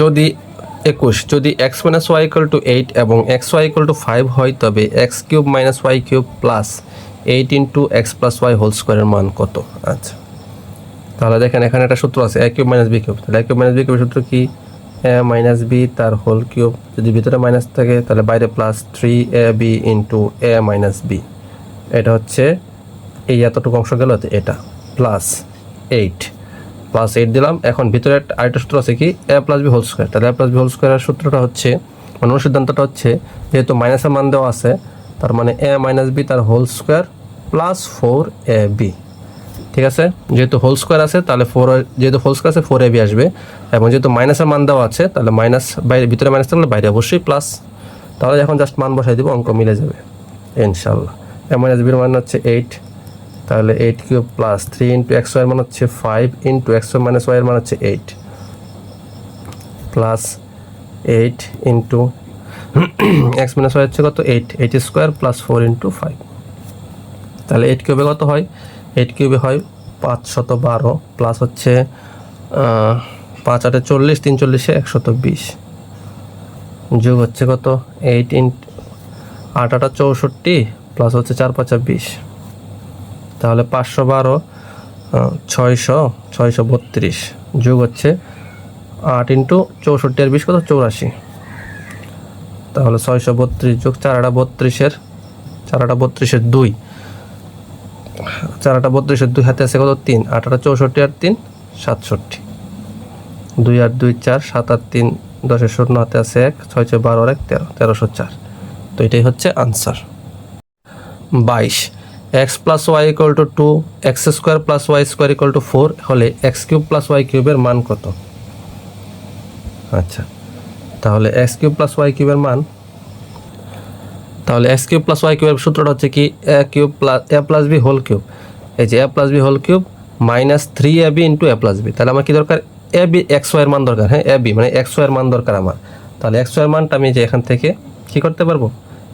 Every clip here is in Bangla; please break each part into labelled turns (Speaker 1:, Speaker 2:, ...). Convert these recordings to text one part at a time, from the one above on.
Speaker 1: যদি একুশ, যদি X minus Y equal to eight এবং X Y equal to five হয়, তবে X cube minus Y cube plus eight into X plus Y whole স্কোয়ারের মান কত? আচ্ছা। তাহলে দেখেন, এখানে একটা সূত্র আছে A cube minus B cube তাহলে এ কিউব মাইনাস বি কিউবের সূত্র কি? এ মাইনাস বি তার হোল কিউব যদি ভিতরে মাইনাস থাকে, তাহলে বাইরে plus three A B into A minus B এটা হচ্ছে এই এতটুকু অংশ গেল এটা প্লাস এইট প্লাস এইট দিলাম। এখন ভিতরে একটা আরেকটা সূত্র আছে কি? A plus B whole square তাহলে এ প্লাস বি হোল স্কোয়ারের সূত্রটা হচ্ছে মানে সিদ্ধান্তটা হচ্ছে, যেহেতু মাইনাসের মান দেওয়া আছে, তার মানে এ মাইনাস বি তার whole square plus four A B ঠিক আছে? যেহেতু হোল স্কোয়ার আছে, তাহলে ফোর যেহেতু হোল স্কোয়ার আছে ফোর এ বি আসবে। এবং যেহেতু মাইনাসের মান দেওয়া আছে, তাহলে মাইনাস বাইরে, ভিতরে মাইনাস থাকলে বাইরে অবশ্যই প্লাস তাহলে এখন জাস্ট মান বসাই দিব, অঙ্ক মিলে যাবে। ইনশাল্লাহ এ মাইনাস বির মান হচ্ছে এইট তাহলে eight cube plus three into X Y মান হচ্ছে five into X Y minus Y এর মান হচ্ছে eight plus eight into X minus Y হচ্ছে কত? Eight eight square plus four into five তাহলে এইট কিউবে কত হয়? এইট কিউবে হয় পাঁচ শত বারো প্লাস হচ্ছে পাঁচ আটে চল্লিশ, তিন চল্লিশে একশত বিশ। যোগ হচ্ছে কত? এইট ইন্ট আট আটা চৌষট্টি প্লাস হচ্ছে চার পাঁচা বিশ। তাহলে পাঁচশো বারো ছয়শো ছয়শো বত্রিশ যোগ হচ্ছে আট ইন্টু চৌষট্টি আর বিশ কত? চৌরাশি। তাহলে ছয়শো বত্রিশ যোগ চারাটা বত্রিশের চারাটা বত্রিশের দুই। চারাটা বত্রিশের দুই হাতে আছে কত? তিন। আটাটা চৌষট্টি আর তিন, সাতষট্টি। দুই আর দুই চার, সাত আর তিন, দশের শূন্য হাতে আছে এক ছয় ছয় বারো আর এক, তেরো, তেরোশো চার। তো এটাই হচ্ছে আনসার বাইশ। X plus Y equal to two X square plus Y square equal to four হলে এক্স কিউব প্লাস ওয়াই কিউবের মান কত? আচ্ছা তাহলে এক্স কিউব প্লাস ওয়াই কিউবের মান, তাহলে এক্স কিউব প্লাস ওয়াই কিউবের সূত্রটা হচ্ছে কি A cube plus A plus B whole cube এই যে A plus B whole cube minus three A B into A plus B তাহলে আমার কি দরকার? এ বি এক্স ওয়াইয়ের মান দরকার হ্যাঁ এ বি মানে এক্স ওয়াইয়ের মান দরকার আমার, তাহলে এক্স ওয়াইয়ের মানটা আমি যে এখান থেকে কি করতে পারব?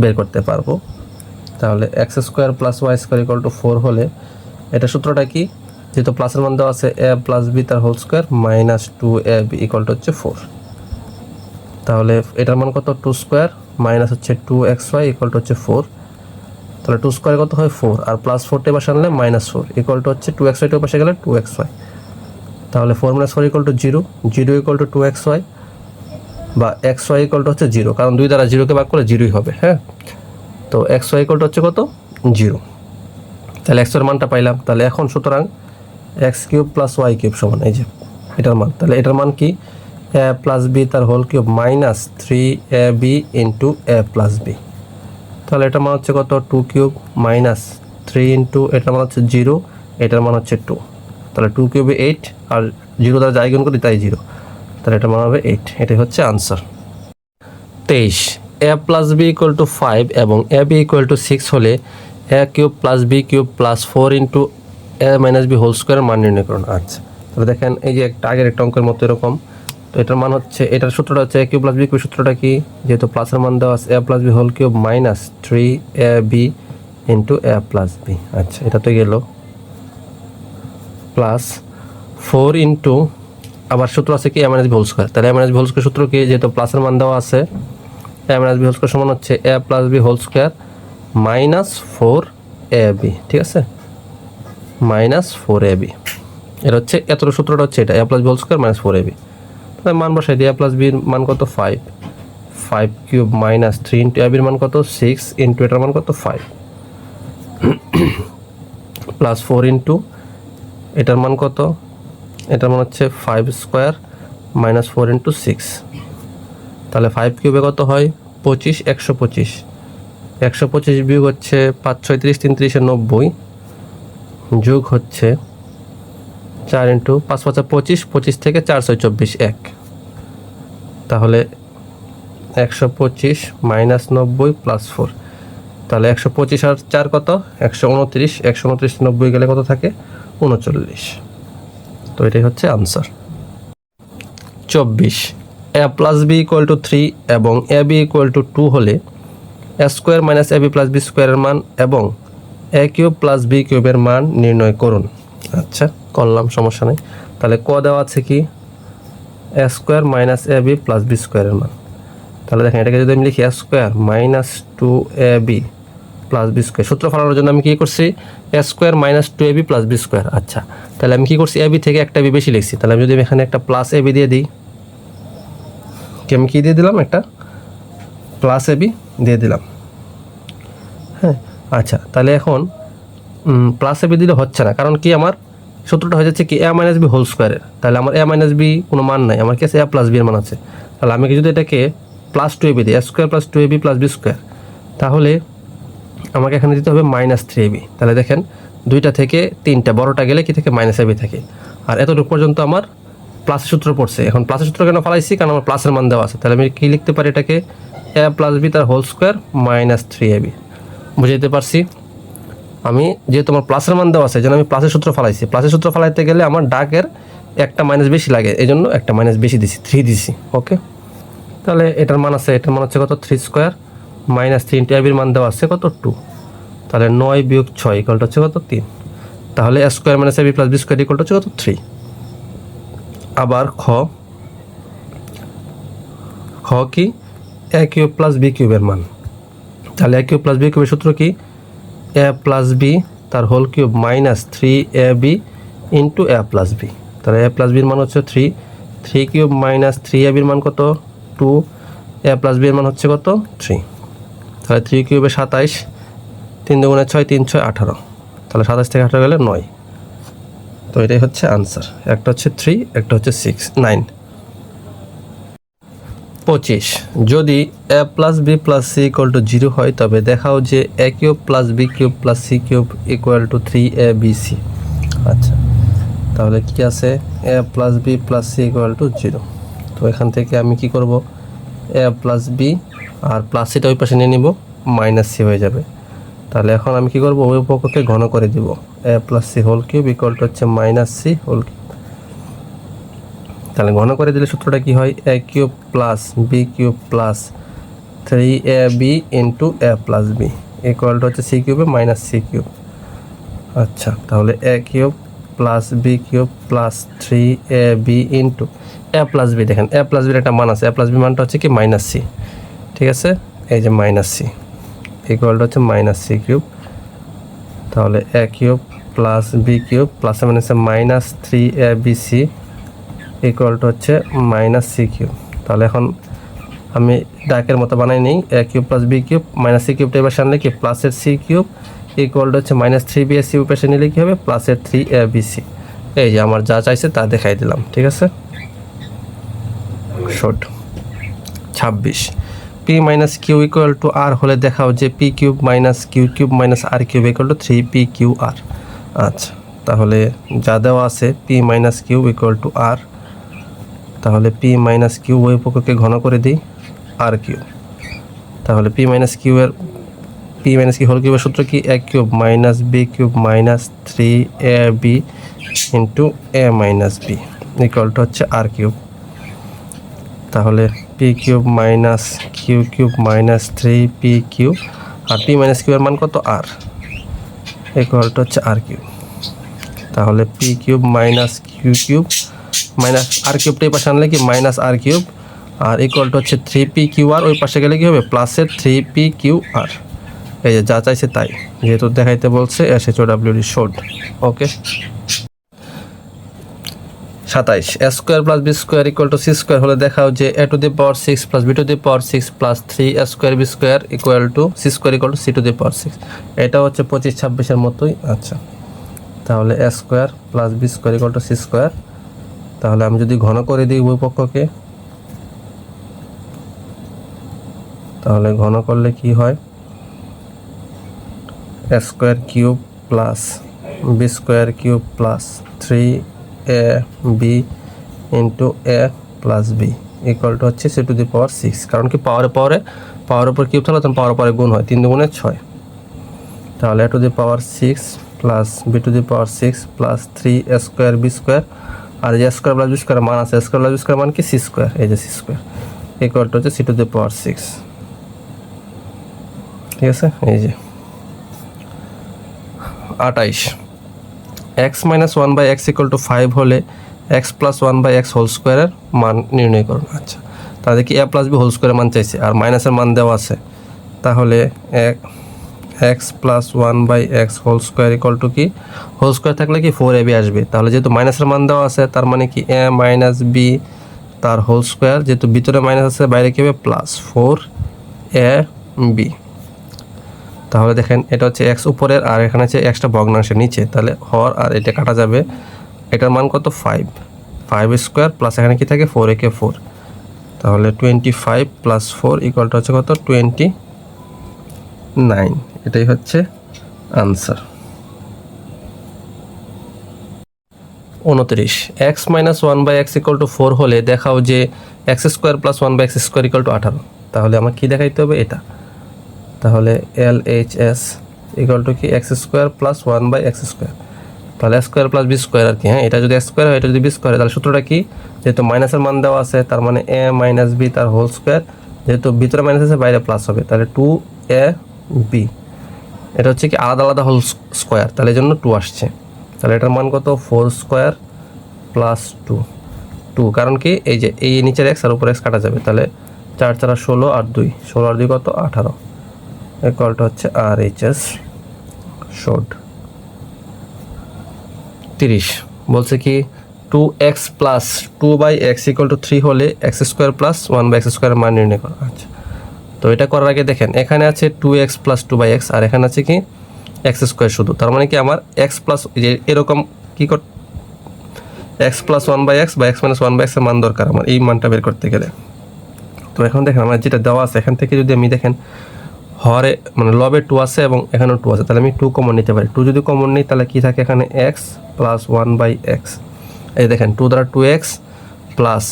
Speaker 1: বের করতে পারব। তাহলে X square plus Y square equal to four হলে এটা সূত্রটা কি? যেহেতু প্লাসের মান দেওয়া আছে এ প্লাস বি তার whole square minus two A B equal to হচ্ছে ফোর তাহলে এটার মান কত? টু স্কোয়ার মাইনাস হচ্ছে two X Y equal to হচ্ছে ফোর তাহলে টু স্কোয়ার কত হয়? ফোর আর প্লাস ফোরটে পাশে আনলে মাইনাস ফোর ইকুয়াল টু হচ্ছে টু এক্স ওয়াই টু পাশে গেলে টু এক্স ওয়াই তাহলে four minus four equal to zero zero equal to two X Y বা এক্স ওয়াই ইকুয়াল টু হচ্ছে জিরো কারণ দুই দ্বারা জিরোকে ভাগ করলে জিরোই হবে হ্যাঁ? তো এক্স ওয়াই হচ্ছে কত? জিরো তাহলে এক্সের মানটা পাইলাম। তাহলে এখন সুতরাং X cube plus Y cube সমান, এই যে এটার মান। তাহলে এটার মান কি? এ প্লাস বি তার whole cube minus three A B into A plus B তাহলে এটার মান হচ্ছে কত? Two cube minus three into এটার মান হচ্ছে জিরো এটার মান হচ্ছে টু তাহলে টু কিউবে এইট আর জিরো দ্বারা যাই করি তাই জিরো তাহলে এটার মান হবে এইট এটাই হচ্ছে আনসার তেইশ। A plus B equal to five এবং A B equal to six হলে A cube plus B cube plus four into A minus B whole স্কোয়ারের মান নির্ণয় করুন। আচ্ছা তাহলে দেখেন এই যে একটা আগের একটা অঙ্কের মতো এরকম। তো এটার মান হচ্ছে, এটার সূত্রটা হচ্ছে A cube plus B cube সূত্রটা কি? যেহেতু প্লাসের মান দেওয়া আছে A plus B whole cube minus three A B into A plus B আচ্ছা এটা তো গেল। প্লাস ফোর ইন্টু আবার সূত্র আছে কি? M N S whole square তাহলে M N S whole square সূত্র কি? যেহেতু প্লাসের মান দেওয়া আছে M N S B whole square সমান হচ্ছে A plus B whole square minus four A B ঠিক আছে? মাইনাস ফোর এ বি এটা হচ্ছে, এতটা সূত্রটা হচ্ছে এটা, A plus B whole square minus four A B তাহলে মান বসাই দিই, এ প্লাস বির মান কত? Five five cube minus three into A বির মান কত? সিক্স ইন্টু এটার মান কত? ফাইভ প্লাস ফোর ইন্টু এটার মান কত? এটার মান হচ্ছে five square minus four into six তাহলে ফাইভ কিউবে কত হয়? পঁচিশ, একশো পঁচিশ। একশো পঁচিশ বিয়োগ হচ্ছে পাঁচ, ছয়, তিরিশ, তিন, তিরিশে নব্বই। যোগ হচ্ছে চার ইন্টু পাঁচ, পাঁচা পঁচিশ পঁচিশ থেকে চার, ছয়, চব্বিশ, এক। তাহলে একশো পঁচিশ মাইনাস নব্বই প্লাস ফোর তাহলে একশো পঁচিশ আর চার কত? একশো উনত্রিশ। একশো উনত্রিশ, নব্বই গেলে কত থাকে? উনচল্লিশ। তো এটাই হচ্ছে আনসার চব্বিশ। A plus B equal to three এবং A B equal to two হলে A square minus A B plus B স্কোয়ারের মান এবং এ কিউব প্লাস বি কিউবের মান নির্ণয় করুন। আচ্ছা করলাম, সমস্যা নেই। তাহলে ক দেওয়া আছে কি? A square minus a b plus b স্কোয়ারের মান। তাহলে দেখেন, এটাকে যদি আমি লিখি a square minus two a b plus b square সূত্র ফলানোর জন্য আমি কী করছি? A square minus two a b plus b square আচ্ছা তাহলে আমি কী করছি? এ বি থেকে একটা বি বেশি লিখছি। তাহলে আমি যদি এখানে একটা প্লাস এ বি দিয়ে দিই কি আমি কী দিয়ে দিলাম একটা? প্লাস এ বি দিয়ে দিলাম। হ্যাঁ আচ্ছা তাহলে এখন প্লাস এ বি দিলে হচ্ছে না। কারণ কি আমার? সূত্রটা হয়ে যাচ্ছে কি এ মাইনাস বি হোল স্কোয়ারের তাহলে আমার এ মাইনাস বি কোনো মান নাই। আমার কাছে এ প্লাস বি এর মান আছে। তাহলে আমি যদি এটাকে প্লাস টু এ বি দিই a square plus two a b plus b square তাহলে আমাকে এখানে দিতে হবে মাইনাস থ্রি এ বি তাহলে দেখেন, দুইটা থেকে তিনটা, বড়টা গেলে কি থেকে? মাইনাস এ বি থাকে। আর এতটুকু পর্যন্ত আমার প্লাসের সূত্র পড়ছে। এখন প্লাসের সূত্র কেন ফলাইছি? কারণ আমার প্লাসের মান দেওয়া আছে। তাহলে আমি কী লিখতে পারি এটাকে? এ প্লাস বি তার whole square minus three a b বুঝাইতে পারছি? আমি যেহেতু আমার প্লাসের মান দেওয়া আছে জন্য আমি প্লাসের সূত্র ফালাইছি। প্লাসের সূত্র ফালাইতে গেলে আমার ডাকের একটা মাইনাস বেশি লাগে। এই জন্য একটা মাইনাস বেশি দিছি থ্রি দিছি ওকে তাহলে এটার মান আছে, এটার মান হচ্ছে কত? Three square minus three into এবির মান দেওয়া আছে কত? টু তাহলে নয় বিয়োগ ছয় ইকলটা হচ্ছে কত? তিন। তাহলে a square minus a b plus b square ইকলটা হচ্ছে কত? থ্রি আবার খ। খ কি? এ কিউব প্লাস বি কিউবের মান। তাহলে এ কিউব প্লাস বি কিউবের সূত্র কি? এ প্লাস বি তার whole cube minus three a b into a plus b তাহলে এ প্লাস বির মান হচ্ছে three three cube minus three a বির মান কত? টু এ প্লাস বির মান হচ্ছে কত? থ্রি তাহলে থ্রি কিউবে সাতাইশ, তিন দুগুণে ছয়, তিন ছয়, আঠারো। তাহলে সাতাশ থেকে আঠারো গেলে নয়। তো এটাই হচ্ছে আনসার একটা হচ্ছে থ্রি একটা হচ্ছে সিক্স নাইন পঁচিশ। যদি a plus b plus c equal to zero হয়, তবে দেখাও যে a cube plus b cube plus c cube equal to three a b c আচ্ছা তাহলে কি আছে? A plus b plus c equal to zero তো এখান থেকে আমি কি করব? এ প্লাস বি আর প্লাস সিটা ওই পাশে নিয়ে নিব মাইনাস সি হয়ে যাবে। তাহলে এখন আমি কি করব? ওই পক্ষকে ঘন করে দিব। A plus c whole cube equal হচ্ছে মাইনাস সি হোল তাহলে ঘন করে দিলে সূত্রটা কি হয়? A cube plus b cube plus three a b into a plus b equal to হচ্ছে সি কিউবে মাইনাস সি কিউব আচ্ছা তাহলে a cube plus b cube plus three a b into a plus b দেখেন এ প্লাস বির একটা মান আছে। এ প্লাস বি মানটা হচ্ছে কি? মাইনাস সি ঠিক আছে? এই যে মাইনাস সি ইকুয়াল টু হচ্ছে মাইনাস সি কিউব তাহলে a cube plus b cube plus মানে হচ্ছে minus three a b c equal to হচ্ছে মাইনাস সি কিউব তাহলে এখন আমি ডাকের মতো বানাই নিই। A cube plus b cube minus c কিউবটা এবার সামনে কি? প্লাসের সি কিউব ইকুয়াল টু হচ্ছে minus three b s c উপরে নিলে কী হবে? প্লাসের থ্রি এ বি সি এই যে আমার যা চাইছে তা দেখাই দিলাম, ঠিক আছে? শর্ট ছাব্বিশ। P minus q equal to r হলে দেখাও যে p cube minus q cube minus r cube equal to three p q r আচ্ছা তাহলে যা দেওয়া আছে p minus q equal to r তাহলে পি মাইনাস কিউ ওই পক্ষকে ঘন করে দিই আর কিউ তাহলে পি মাইনাস কিউ এর পি মাইনাস কিউ হোল কিউবের সূত্র কি? A cube minus b cube minus three a b into a minus b equal to হচ্ছে আর কিউব তাহলে p cube minus q cube minus three p q r p minus q এর মান কত? আর ইকুয়াল টু হচ্ছে আর কিউব তাহলে p cube minus q cube minus r কিউবটা এই পাশে আনলে কি? Minus r cube r equal to হচ্ছে থ্রি পি কিউ আর ওই পাশে গেলে কি হবে? প্লাসের থ্রি পি কিউ আর এই যে যা চাইছে তাই। যেহেতু দেখাইতে বলছে এস এইচ ও ডাব্লিউ ডি শোড ওকে সাতাইশ। Square plus b square equal to c square হলে দেখাও যে a to the power six plus b to the power six plus three square b square equal to c square equal to c to the power six এটা হচ্ছে পঁচিশ ছাব্বিশের মতোই। আচ্ছা। তাহলে a square plus b square equal to c square তাহলে আমি যদি ঘন করে দিই উভয় পক্ষকে, তাহলে ঘন করলে কি হয়? Square cube plus b square cube plus three a b into a plus b equal to হচ্ছে c to the power six কারণ কি পাওয়ারে পাওয়ারে পাওয়ার উপর কিউব থাকলে তখন পাওয়ার পরে গুণ হয়, তিন দুগুণে ছয়। তাহলে a to the power six plus b to the power six plus three a square b square আর যে স্কোয়ার প্লাস বি স্কোয়ার মান আছে স্কোয়ার প্লাস বি স্কোয়ার মান কি? সি স্কোয়ার এই যে সি স্কোয়ার ইকুয়াল টু হচ্ছে c to the power six ঠিক আছে? এই যে। আটাইশ x minus one by x equal to five হলে x plus one by x whole স্কোয়ারের মান নির্ণয় করুন। আচ্ছা তাহলে কি এ প্লাস বি হোল স্কোয়ারের মান চাইছে? আর মাইনাসের মান দেওয়া আছে। তাহলে এক x plus one by x whole square equal to কি? হোল স্কোয়ার থাকলে কি ফোর এ বি আসবে? তাহলে যেহেতু মাইনাসের মান দেওয়া আছে, তার মানে কি এ মাইনাস বি তার হোল স্কোয়ার যেহেতু ভিতরে মাইনাস আছে, বাইরে কি হবে? প্লাস ফোর এ বি তাহলে দেখেন এটা হচ্ছে এক্স উপরের আর এখানে হচ্ছে এক্সটা ভগ্নাংশের নিচে। তাহলে হর আর এটা কাটা যাবে, এটার মান কত? ফাইভ ফাইভ স্কোয়ার প্লাস এখানে কি থাকে? ফোর একে ফোর তাহলে টোয়েন্টি ফাইভ প্লাস ফোর ইকুয়ালটা হচ্ছে কত? টোয়েন্টি নাইন এটাই হচ্ছে আনসার উনত্রিশ। X minus one by x equal to four হলে দেখাও যে x square plus one by x square equal to আঠারো। তাহলে আমার কী দেখাইতে হবে? এটা। তাহলে L H S equal to কি? X square plus one by x square. তাহলে স্কোয়ার প্লাস বি স্কোয়ার আর কি হ্যাঁ? এটা যদি স্কোয়ার হয়, এটা যদি বি স্কোয়ার তাহলে সূত্রটা কি? যেহেতু মাইনাসের মান দেওয়া আছে, তার মানে এ মাইনাস বি তার হোল স্কোয়ার। যেহেতু ভিতরে মাইনাস আছে, বাইরে প্লাস হবে। তাহলে টু এ বি। এটা হচ্ছে কি আলাদা আলাদা হোল স্কোয়ার, তাহলে এই জন্য টু আসছে। তাহলে এটার মান কত? Four square plus two. Two, কারণ কি? এই যে, এই নিচের এক্স আর উপর এক্স কাটা যাবে। তাহলে চার চারা ষোলো আর দুই। ষোলো আর দুই কত? আঠারো। এই কলটা হচ্ছে আর এইচ এস তিরিশ। বলছে কি two x plus two by x equal to three হলে x square plus one by x স্কোয়ারের মান নির্ণয় করো। আচ্ছা। তো এটা করার আগে দেখেন, এখানে আছে two x plus two by x আর এখানে আছে কি এক্স স্কোয়ার শুধু। তার মানে কি আমার এক্স প্লাস যে এরকম কী কর x plus one by x বা এক্স মাইনাস ওয়ান বাই এক্সের মান দরকার আমার, এই মানটা বের করতে গেলে। তো এখন দেখেন, আমার যেটা দেওয়া আছে, এখান থেকে যদি আমি দেখেন হরে মানে লবে টু আছে এবং এখানেও টু আছে। তাহলে আমি টু কমন নিতে পারি। টু যদি কমন নিই, তাহলে কী থাকে এখানে? X plus one by x এই দেখেন টু দ্বারা টু এক্স প্লাস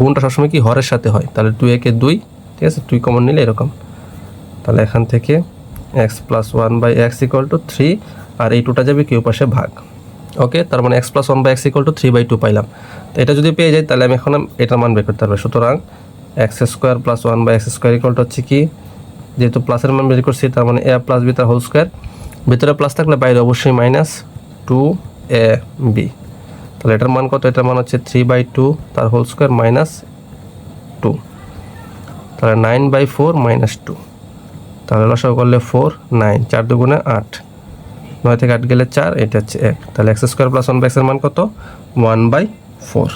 Speaker 1: গুণটা সবসময় কি? হরের সাথে হয়। তাহলে টু একে দুই, ঠিক আছে? দুই কমন নিলে এরকম। তাহলে এখান থেকে x plus one by x equal to three আর এই টুটা যাবে কেউ পাশে ভাগ। ওকে? তার মানে x plus one by x equal to three by two পাইলাম। তো এটা যদি পেয়ে যাই, তাহলে আমি এখন এটা মান বের করতে পারব। সুতরাং x square plus one by x square equal to হচ্ছে কি? যেহেতু প্লাসের মান বের করছি, তার মানে এ প্লাস বি তার হোল স্কোয়ার ভিতরে প্লাস থাকলে বাইরে অবশ্যই মাইনাস টু এ বি তাহলে এটার মান কত? এটার মান হচ্ছে থ্রি বাই টু তার হোল স্কোয়ার মাইনাস টু তাহলে nine by four minus two তাহলে লসাগু করলে ফোর নাইন চার দুগুণে আট। নয় থেকে আট গেলে চার, এটা হচ্ছে এক। তাহলে x square plus one by এক্সের মান কত? One by four